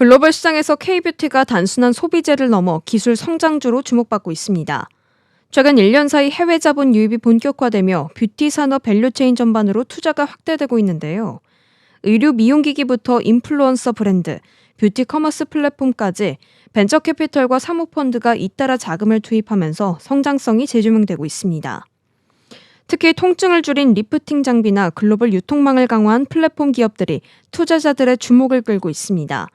글로벌 시장에서 K뷰티가 단순한 소비재를 넘어 기술 성장주로 주목받고 있습니다. 최근 1년 사이 해외 자본 유입이 본격화되며 뷰티 산업 밸류체인 전반으로 투자가 확대되고 있는데요. 의류 미용기기부터 인플루언서 브랜드, 뷰티 커머스 플랫폼까지 벤처 캐피털과 사모펀드가 잇따라 자금을 투입하면서 성장성이 재조명되고 있습니다. 특히 통증을 줄인 리프팅 장비나 글로벌 유통망을 강화한 플랫폼 기업들이 투자자들의 주목을 끌고 있습니다.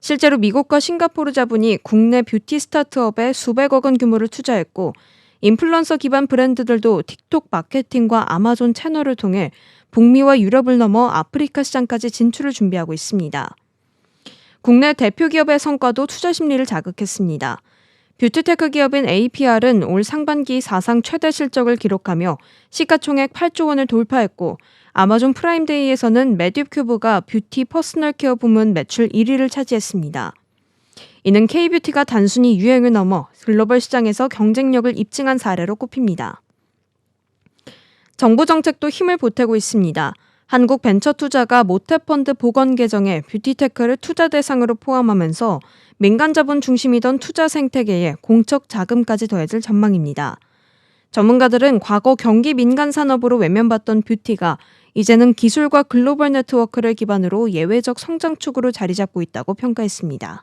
실제로 미국과 싱가포르 자본이 국내 뷰티 스타트업에 수백억 원 규모를 투자했고 인플루언서 기반 브랜드들도 틱톡 마케팅과 아마존 채널을 통해 북미와 유럽을 넘어 아프리카 시장까지 진출을 준비하고 있습니다. 국내 대표 기업의 성과도 투자 심리를 자극했습니다. 뷰티테크 기업인 APR은 올 상반기 사상 최대 실적을 기록하며 시가총액 8조 원을 돌파했고 아마존 프라임데이에서는 메디큐브가 뷰티 퍼스널 케어 부문 매출 1위를 차지했습니다. 이는 K뷰티가 단순히 유행을 넘어 글로벌 시장에서 경쟁력을 입증한 사례로 꼽힙니다. 정부 정책도 힘을 보태고 있습니다. 한국 벤처투자가 모태펀드 복원 개정에 뷰티테크를 투자 대상으로 포함하면서 민간 자본 중심이던 투자 생태계에 공적 자금까지 더해질 전망입니다. 전문가들은 과거 경기 민간 산업으로 외면받던 뷰티가 이제는 기술과 글로벌 네트워크를 기반으로 예외적 성장축으로 자리 잡고 있다고 평가했습니다.